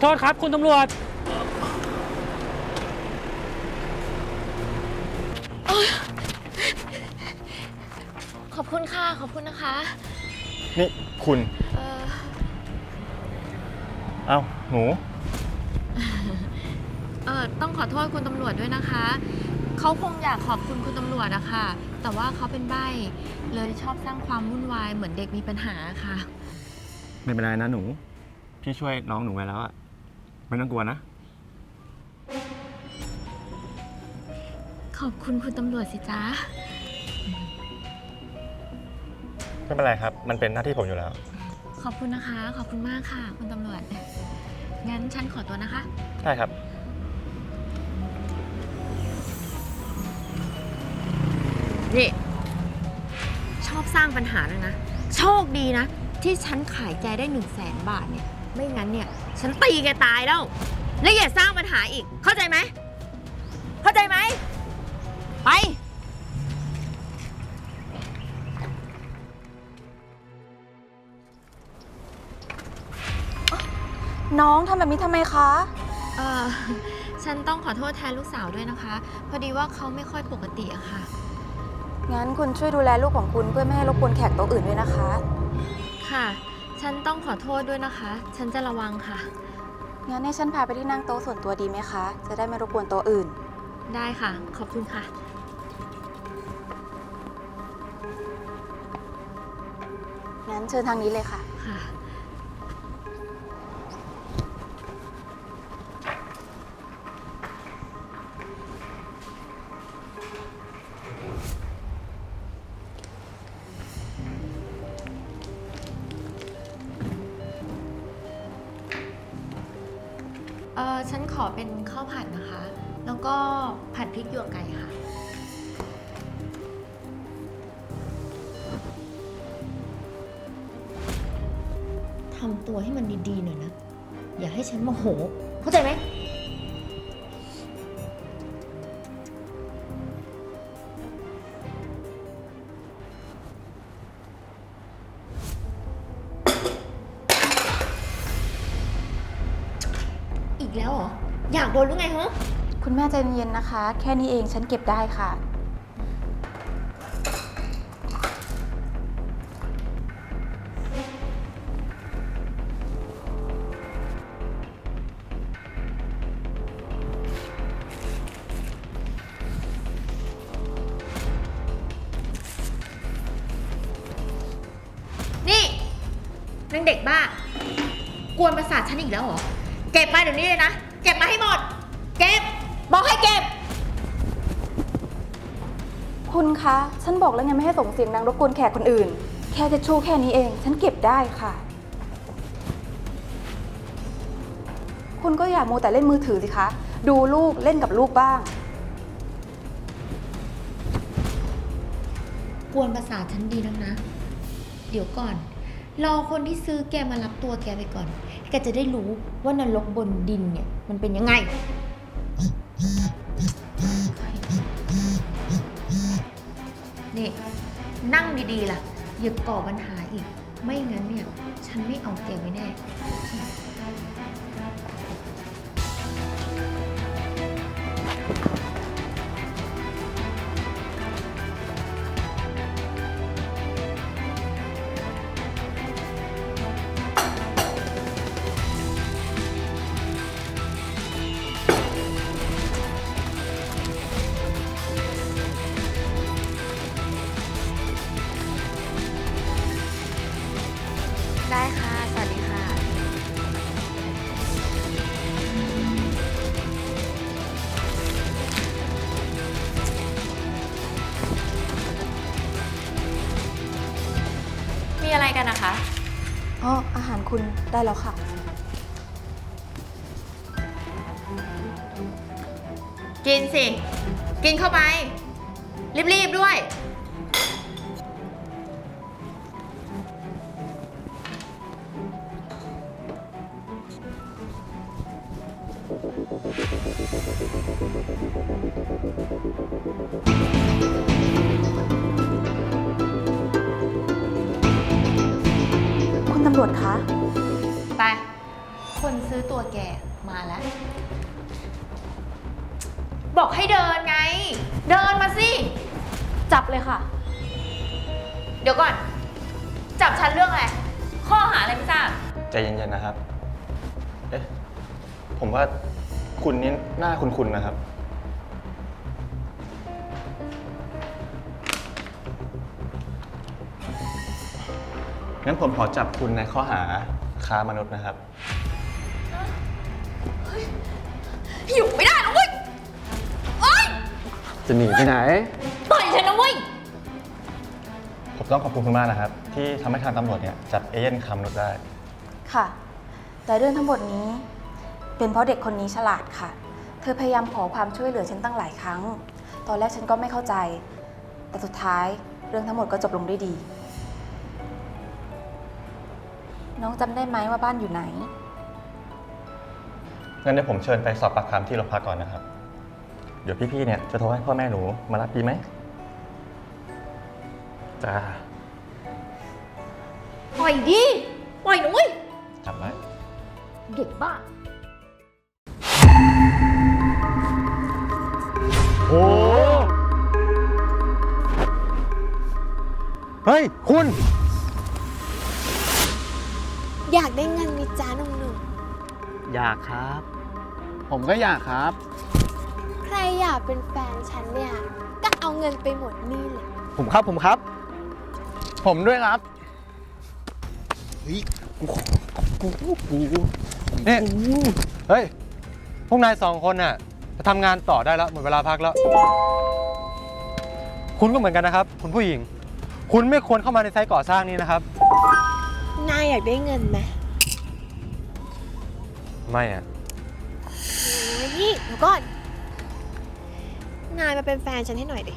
โทษครับ คุณตำรวจ ขอบคุณค่ะ ขอบคุณนะคะ นี่คุณ เออเอ้า หนู เออต้องขอโทษคุณตำรวจด้วยนะคะ เขาคงอยากขอบคุณคุณตำรวจอะค่ะ แต่ว่าเขาเป็นใบ้เลยชอบสร้างความวุ่นวายเหมือนเด็กมีปัญหาค่ะ ไม่เป็นไรนะหนู พี่ช่วยน้องหนูไว้แล้วอะ ไม่ต้องกลัวนะ ขอบคุณคุณตำรวจสิจ๊ะ ไม่เป็นไรครับ มันเป็นหน้าที่ผมอยู่แล้ว ขอบคุณนะคะ ขอบคุณมากค่ะ คุณตำรวจ งั้นฉันขอตัวนะคะ ได้ครับ นี่ ชอบสร้างปัญหาเลยนะ โชคดีนะ ที่ฉันขายแกได้หนึ่งแสนบาทเนี่ย ไม่งั้นเนี่ย ฉันตีแกตายแล้ว และอย่าสร้างปัญหาอีก เข้าใจไหม เข้าใจไหม ไป น้องทำแบบนี้ทำไมคะ เออฉันต้องขอโทษแทนลูกสาวด้วยนะคะ พอดีว่าเขาไม่ค่อยปกติอะค่ะ งั้นคุณช่วยดูแลลูกของคุณเพื่อไม่ให้รบกวนแขกโต๊ะอื่นด้วยนะคะ ค่ะ ฉันต้องขอโทษด้วยนะคะ ฉันจะระวังค่ะ งั้นให้ฉันพาไปที่นั่งโต๊ะส่วนตัวดีไหมคะ จะได้ไม่รบกวนโต๊ะอื่น ได้ค่ะ ขอบคุณค่ะ งั้นเชิญทางนี้เลยค่ะ ค่ะ เออฉันขอเป็นข้าวผัดนะคะ แล้วก็ผัดพริกหยวกไก่ค่ะ ทำตัวให้มันดีๆหน่อยนะ อย่าให้ฉันโมโห เข้าใจไหม ใจเย็นๆนะคะ แค่นี้เองฉันเก็บได้ค่ะ นี่นางเด็กบ้า กวนประสาทฉันอีกแล้วเหรอ เก็บมาเดี๋ยวนี้เลยนะ เก็บมาให้หมด เก็บ คุณคะ ฉันบอกแล้วไงไม่ให้ส่งเสียงดังรบกวนแขกคนอื่น แค่จะชู่แค่นี้เอง ฉันเก็บได้ค่ะ คุณก็อย่าโมวแต่เล่นมือถือสิคะ ดูลูกเล่นกับลูกบ้าง กวนประสาทฉันดีนักนะ เดี๋ยวก่อน รอคนที่ซื้อแกมารับตัวแกไปก่อน แกจะได้รู้ว่านรกบนดินเนี่ย มันเป็นยังไง นี่นั่งดีๆล่ะอย่าก่อปัญหาอีก ไม่งั้นเนี่ย ฉันไม่เอาแกไว้แน่ ได้แล้วค่ะ กินสิ กินเข้าไป รีบๆด้วย ใจเย็นๆนะครับ เอ๊ะ ผมว่าคุณนี่หน้าคุณคุณนะครับ งั้นผมขอจับคุณในข้อหาค้ามนุษย์นะครับ อยู่ไม่ได้นะเว้ยโอ๊ยจะหนีไปไหน ปล่อยฉันนะเว้ย ผมต้องขอบคุณคุณมากนะครับ ที่ทำให้ทางตำรวจเนี่ยจับเอเย่นค้ามนุษย์ได้ ค่ะ แต่เรื่องทั้งหมดนี้ เป็นเพราะเด็กคนนี้ฉลาดค่ะ เธอพยายามขอความช่วยเหลือฉันตั้งหลายครั้ง ตอนแรกฉันก็ไม่เข้าใจ แต่สุดท้ายเรื่องทั้งหมดก็จบลงด้วยดี น้องจำได้ไหมว่าบ้านอยู่ไหน งั้นเดี๋ยวผมเชิญไปสอบปากคำที่โรงพักก่อนนะครับ เดี๋ยวพี่ๆ เนี่ยจะโทรให้พ่อแม่หนูมารับดีไหมจ้า ปล่อยดิ ปล่อยนะเว้ย จับไว้เด็กบ้า โอ้เฮ้ย คุณ อยากได้เงินมีจ้าหนุ่มอยากครับ ผมก็อยากครับ ๆ ใครอยากเป็นแฟนฉันเนี่ย ก็เอาเงินไปหมดหนี่เลย ผมครับผมครับ ผมด้วยครับ นี่เฮ้ย พวกนายสองคนน่ะจะทำงานต่อได้แล้วหมดเวลาพักแล้ว คุณก็เหมือนกันนะครับ คุณผู้หญิง คุณไม่ควรเข้ามาในไซต์ก่อสร้างนี้นะครับ นายอยากได้เงินไหมไม่อะโอ้ยนี่เดี๋ยวก่อน นายมาเป็นแฟนฉันให้หน่อยดิ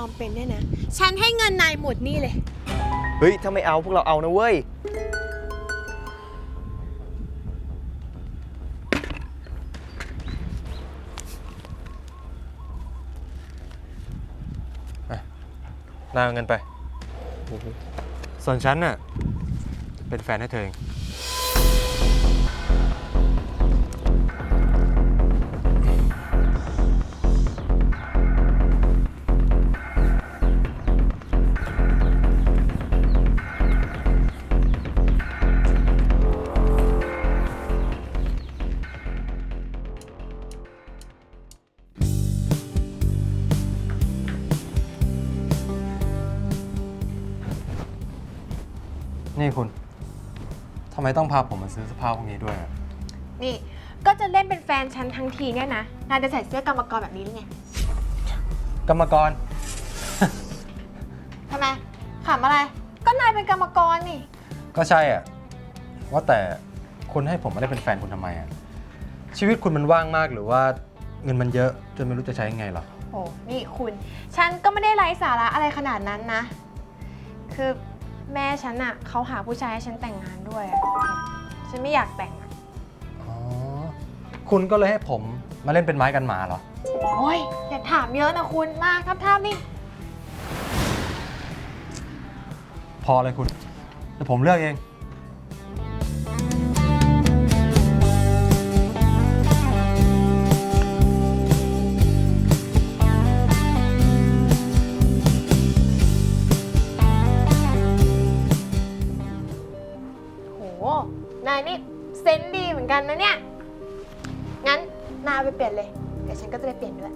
อมเป็นเนี่ยนะ ฉันให้เงินนายหมดหนี่เลย เฮ้ย ถ้าไม่เอาพวกเราเอานะเว้ย นายเอาเงินไป ส่วนฉันน่ะ เป็นแฟนให้เธอเอง นี่คุณ ทำไมต้องพาผมมาซื้อเสื้อผ้าพวกนี้ด้วยอะนี่ ก็จะเล่นเป็นแฟนฉันทั้งทีเนี่ยนะนายจะใส่เสื้อกรรมกรแบบนี้หรือไงกรรมกร ทำไมขำอะไร ก็นายเป็นกรรมกรนี่ ก็ใช่อะว่าแต่คุณให้ผมมาได้เป็นแฟนคุณทำไมอะชีวิตคุณมันว่างมากหรือว่าเงินมันเยอะจนไม่รู้จะใช้ยังไงหรอ โอ้นี่คุณ ฉันก็ไม่ได้ไร้สาระอะไรขนาดนั้นนะ คือ แม่ฉันอะเขาหาผู้ชายให้ฉันแต่งงานด้วยอะฉันไม่อยากแต่งอะอ๋อ คุณก็เลยให้ผมมาเล่นเป็นไม้กันหมาเหรอ โอ้ยอย่าถามเยอะนะคุณมากทับทนี่พอเลยคุณเดี๋ยวผมเลือกเอง นายนี่เซนส์ดีเหมือนกันนะเนี่ย งั้นนายเอาไปเปลี่ยนเลย เดี๋ยวฉันก็จะไปเปลี่ยนด้วย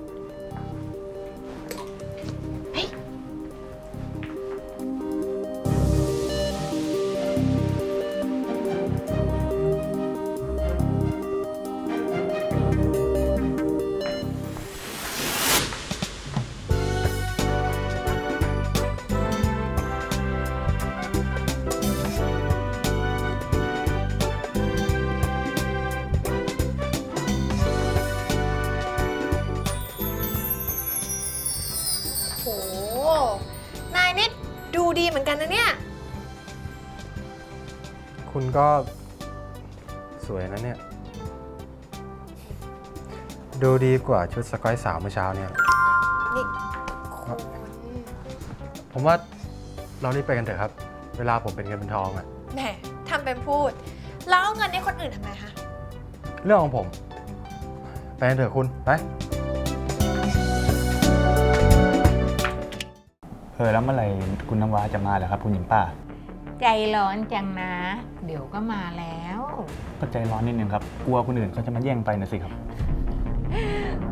นายนี่ดูดีเหมือนกันนะเนี่ย คุณก็สวยนะเนี่ย ดูดีกว่าชุดสกอยสาวเมื่อเช้าเนี่ย นี่คุณผมว่าเรารีบไปกันเถอะครับ เวลาผมเป็นเงินเป็นทองอะแหมทำเป็นพูด แล้วเอาเงินให้คนอื่นทำไมคะ เรื่องของผม ไปกันเถอะคุณ ไป เออแล้วเมื่อไหร่คุณน้ำว้าจะมาเหรอครับ คุณหญิงป้า ใจร้อนจังนะ เดี๋ยวก็มาแล้ว ก็ใจร้อนนิดนึงครับ กลัวคนอื่นเขาจะมาแย่งไปนะสิครับ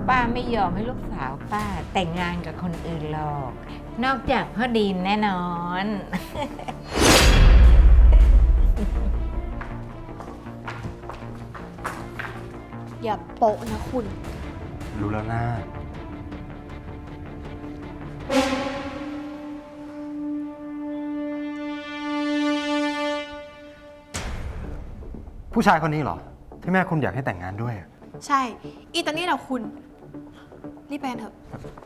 ป้าไม่ยอมให้ลูกสาวป้าแต่งงานกับคนอื่นหรอก นอกจากพ่อดีนแน่นอน อย่าโปะนะคุณ รู้แล้วนะ ผู้ชายคนนี้เหรอ ที่แม่คุณอยากให้แต่งงานด้วยอะใช่ อีตอนนี้เราคุณ รีบไปกันเถอะ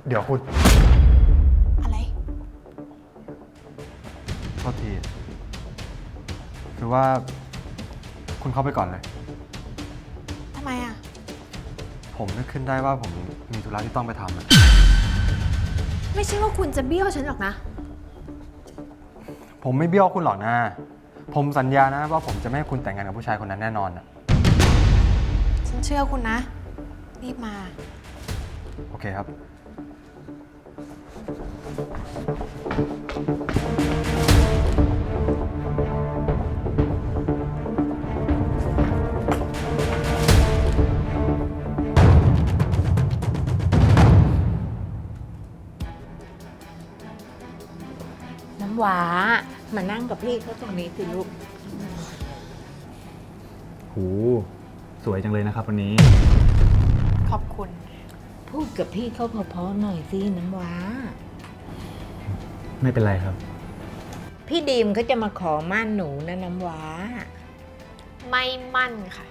เดี๋ยวคุณอะไร โทษที คือว่าคุณเข้าไปก่อนเลย ทำไมอะ ผมนึกขึ้นได้ว่าผมมีธุระที่ต้องไปทำอะไม่ใช่ว่าคุณจะเบี้ยวฉันหรอกนะ ผมไม่เบี้ยวคุณหรอกนะ ผมสัญญานะว่าผมจะไม่ให้คุณแต่งงานกับผู้ชายคนนั้นแน่นอนอะฉันเชื่อคุณนะ รีบมา โอเคครับ น้ำหวา มานั่งกับพี่เขาตรงนี้สิลูก หูสวยจังเลยนะครับวันนี้ ขอบคุณ พูดกับพี่เขาเพอๆหน่อยสิน้ำหวาไม่เป็นไรครับ พี่ดีมเขาจะมาขอมั่นหนูนะน้ำหวาไม่มั่นค่ะ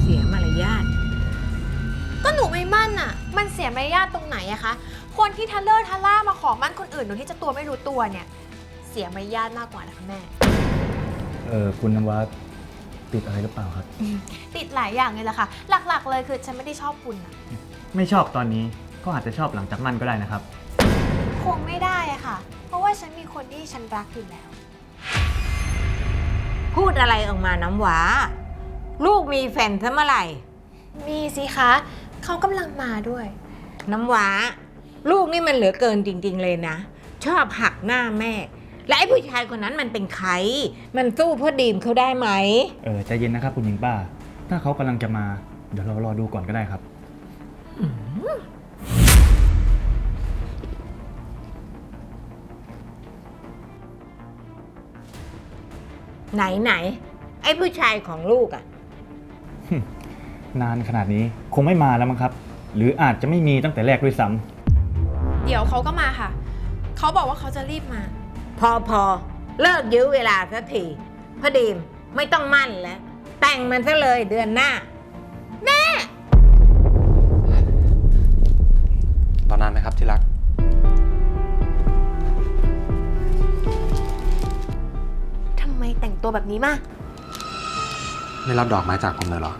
เสียมารยาทก็หนูไม่มั่นอะ มันเสียมารยาทตรงไหนอะคะ คนที่ทะเลอร์ทะล่ามาขอมั่นคนอื่นโดยที่เจะตัวไม่รู้ตัวเนี่ยเสียมารยาทมากกว่านะคะแม่ เออคุณน้ำว้าติดอะไรหรือเปล่าครับ ติดหลายอย่างเลยล่ะค่ะ หลักๆ เลยคือฉันไม่ได้ชอบคุณอะไม่ชอบตอนนี้ก็อาจจะชอบหลังจากมันก็ได้นะครับ คงไม่ได้อะค่ะ เพราะว่าฉันมีคนที่ฉันรักอยู่แล้ว พูดอะไรออกมาน้ำหวา ลูกมีแฟนซะเมื่อไหร่ มีสิคะเขากำลังมาด้วย น้ำหวา ลูกนี่มันเหลือเกินจริง ๆ เลยนะ ชอบหักหน้าแม่ และไอ้ผู้ชายคนนั้นมันเป็นใคร มันสู้พ่อดีมเขาได้ไหม เออใจเย็นนะครับคุณหญิงป้า ถ้าเขากำลังจะมา เดี๋ยวเรารอดูก่อนก็ได้ครับ ไหนไหน ไอ้ผู้ชายของลูกอะนานขนาดนี้คงไม่มาแล้วมั้งครับ หรืออาจจะไม่มีตั้งแต่แรกด้วยซ้ำเดี๋ยวเขาก็มาค่ะ เขาบอกว่าเขาจะรีบมา พอพอเลิกยื้อเวลาสักทีพ่อดีมไม่ต้องมั่นแล้ว แต่งมันซะเลยเดือนหน้ารอนานไหมครับที่รัก ทำไมแต่งตัวแบบนี้มา ไม่รับดอกไม้จากผมเลยเหรอ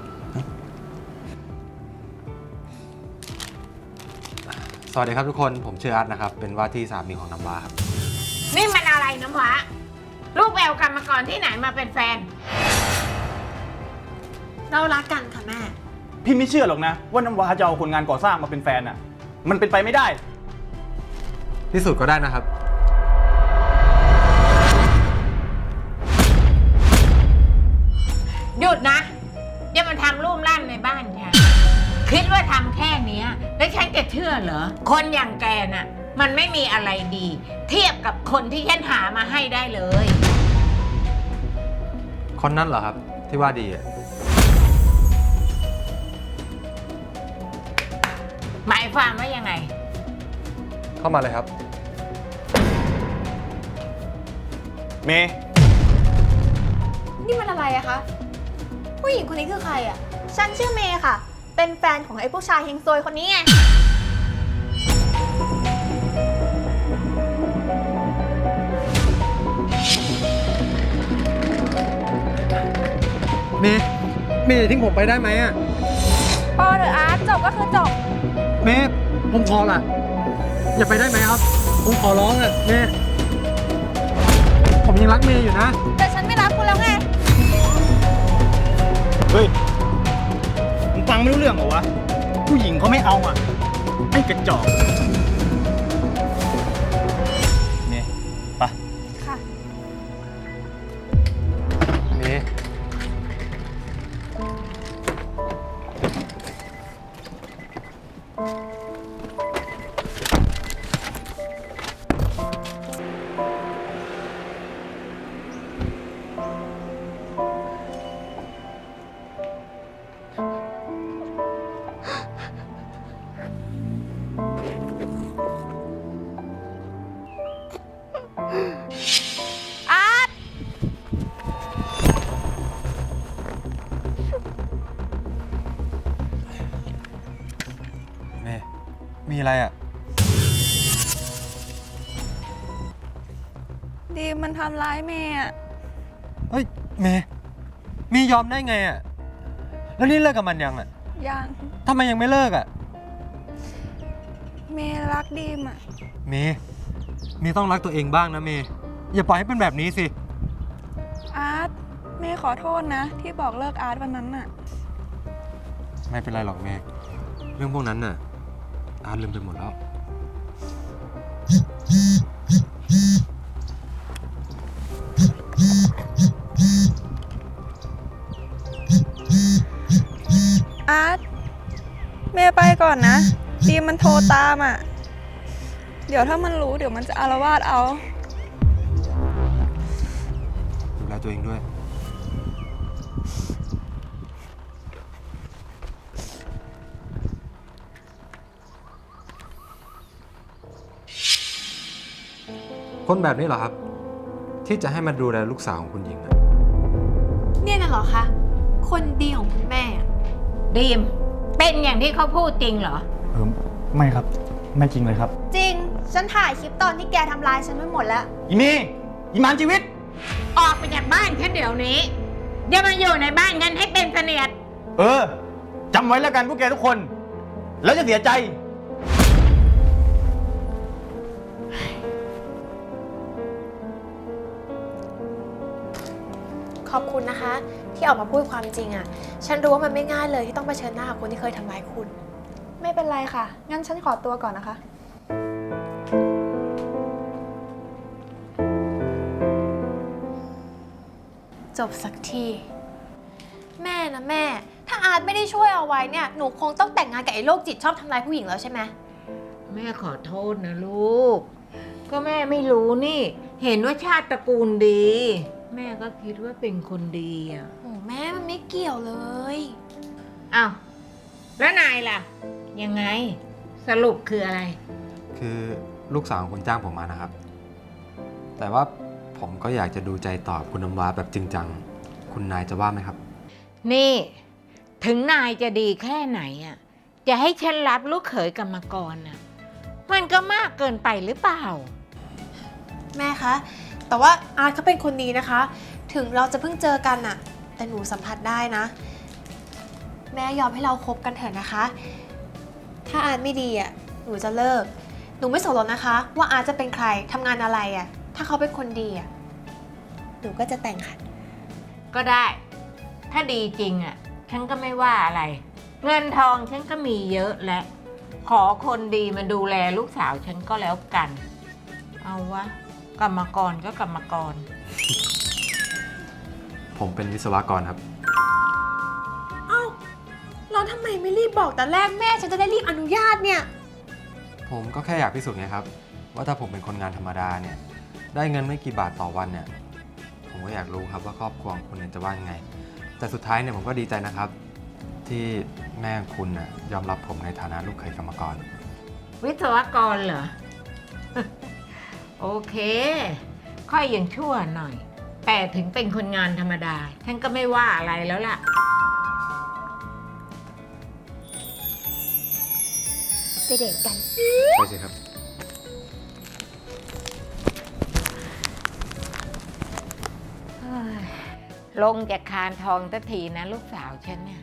สวัสดีครับทุกคน ผมชื่ออาร์ตนะครับ เป็นว่าที่สามีของน้ำว้าครับ นี่มันอะไร น้ำหวาลูกแววกรรมกรที่ไหนมาเป็นแฟน เรารักกันค่ะแม่ พี่ไม่เชื่อหรอกนะ ว่าน้ำว้าจะเอาคนงานก่อสร้างมาเป็นแฟนอะ มันเป็นไปไม่ได้ที่สุดก็ได้นะครับ หยุดนะอย่ามาทำรูปร่างในบ้านฉันคิดว่าทำแค่เนี้ย แล้วฉันจะเชื่อเหรอ คนอย่างแกน่ะ มันไม่มีอะไรดี เทียบกับคนที่ฉันหามาให้ได้เลย คนนั้นเหรอครับ ที่ว่าดีอะหมายความว่ายังไง เข้ามาเลยครับ เมย์นี่มันอะไรอะคะ ผู้หญิงคนนี้คือใครอะ ฉันชื่อเมย์ค่ะ เป็นแฟนของไอ้ผู้ชายเฮงซวยคนนี้ไง เมย์เมย์อย่าทิ้งผมไปได้ไหมอะพอเถอะอาร์ตจบก็คือจบ เมย์ผมขอละอย่าไปได้ไหมครับ ผมขอร้องอะเมย์ผมยังรักเมย์อยู่นะ แต่ฉันไม่รับคุณแล้วไง เฮ้ยมึงฟังไม่รู้เรื่องเหรอวะ ผู้หญิงเขาไม่เอาอะไอ้กระจอก มีอะไรอะดีมมันทำร้ายเมย์อะเฮ้ย เมย์มียอมได้ไงอะแล้วนี่เลิกกับมันยังอะยังทำไมยังไม่เลิกอะเมย์รักดีมอะเมย์เมย์ต้องรักตัวเองบ้างนะเมย์อย่าปล่อยให้เป็นแบบนี้สิ อาร์ตเมย์ขอโทษนะ ที่บอกเลิกอาร์ตวันนั้นอะไม่เป็นไรหรอกเมย์เรื่องพวกนั้นน่ะ อาร์ตลืมไปหมดแล้ว อาร์ตเมย์ไปก่อนนะดีมมันโทรตามอะเดี๋ยวถ้ามันรู้เดี๋ยวมันจะอารวาสเอา ดูแลตัวเองด้วย คนแบบนี้เหรอครับ ที่จะให้มาดูแลลูกสาวของคุณหญิงอะเนี่ยน่ะเหรอคะ คนดีของคุณแม่อะดีม เป็นอย่างที่เขาพูดจริงเหรอ เออไม่ครับ ไม่จริงเลยครับ จริง ฉันถ่ายคลิปตอนที่แกทำลายฉันไว้หมดแล้ว อีเมย์อีหมันชีวิต ออกไปจากบ้านฉันเดี๋ยวนี้อย่ามาอยู่ในบ้านฉันให้เป็นเสนียด เออจำไว้แล้วกันพวกแกทุกคน แล้วจะเสียใจ ขอบคุณนะคะ ที่ออกมาพูดความจริงอะฉันรู้ว่ามันไม่ง่ายเลยที่ต้องเผชิญหน้ากับคนที่เคยทำร้ายคุณ ไม่เป็นไรค่ะ งั้นฉันขอตัวก่อนนะคะ จบสักที แม่นะแม่ ถ้าอาร์ตไม่ได้ช่วยเอาไว้เนี่ยหนูคงต้องแต่งงานกับไอ้โรคจิตชอบทำร้ายผู้หญิงแล้วใช่ไหม แม่ขอโทษนะลูก ก็แม่ไม่รู้นี่ เห็นว่าชาติตระกูลดี แม่ก็คิดว่าเป็นคนดีอะโอ้แม่มันไม่เกี่ยวเลย อ้าวแล้วนายล่ะ ยังไง สรุปคืออะไร คือลูกสาวของคุณจ้างผมมานะครับ แต่ว่าผมก็อยากจะดูใจตอบคุณน้ำว้าแบบจริงจัง คุณนายจะว่าไหมครับ นี่ ถึงนายจะดีแค่ไหนอะจะให้ฉันรับลูกเขยกรรมกรน่ะมันก็มากเกินไปหรือเปล่า แม่คะ แต่ว่าอาร์ตเขาเป็นคนดีนะคะ ถึงเราจะเพิ่งเจอกันอะแต่หนูสัมผัสได้นะ แม่ยอมให้เราคบกันเถอะนะคะ ถ้าอาร์ตไม่ดีอะหนูจะเลิก หนูไม่สนหรอกนะคะ ว่าอาร์ตจะเป็นใครทำงานอะไรอะถ้าเขาเป็นคนดีอะหนูก็จะแต่งค่ะ ก็ได้ ถ้าดีจริงอะ ฉันก็ไม่ว่าอะไร เงินทองฉันก็มีเยอะและ ขอคนดีมาดูแลลูกสาวฉันก็แล้วกัน เอาวะ กรรมกรก็กรรมกร ผมเป็นวิศวกรครับ เอ้าเราทำไมไม่รีบบอกแต่แรกแม่ฉันจะได้รีบอนุญาตเนี่ย ผมก็แค่อยากพิสูจน์ไงครับ ว่าถ้าผมเป็นคนงานธรรมดาเนี่ย ได้เงินไม่กี่บาทต่อวันเนี่ย ผมก็อยากรู้ครับว่าครอบครัวของคุณเนี่ยจะว่ายังไง แต่สุดท้ายเนี่ยผมก็ดีใจนะครับ ที่แม่ของคุณน่ะยอมรับผมในฐานะลูกเขยกรรมกร วิศวกรเหรอ โอเค ค่อยยังชั่วหน่อย แต่ถึงเป็นคนงานธรรมดาฉันก็ไม่ว่าอะไรแล้วล่ะ ไปเดทกัน ไปสิครับ ลงจากคานทองสักทีนะลูกสาวฉันเนี่ย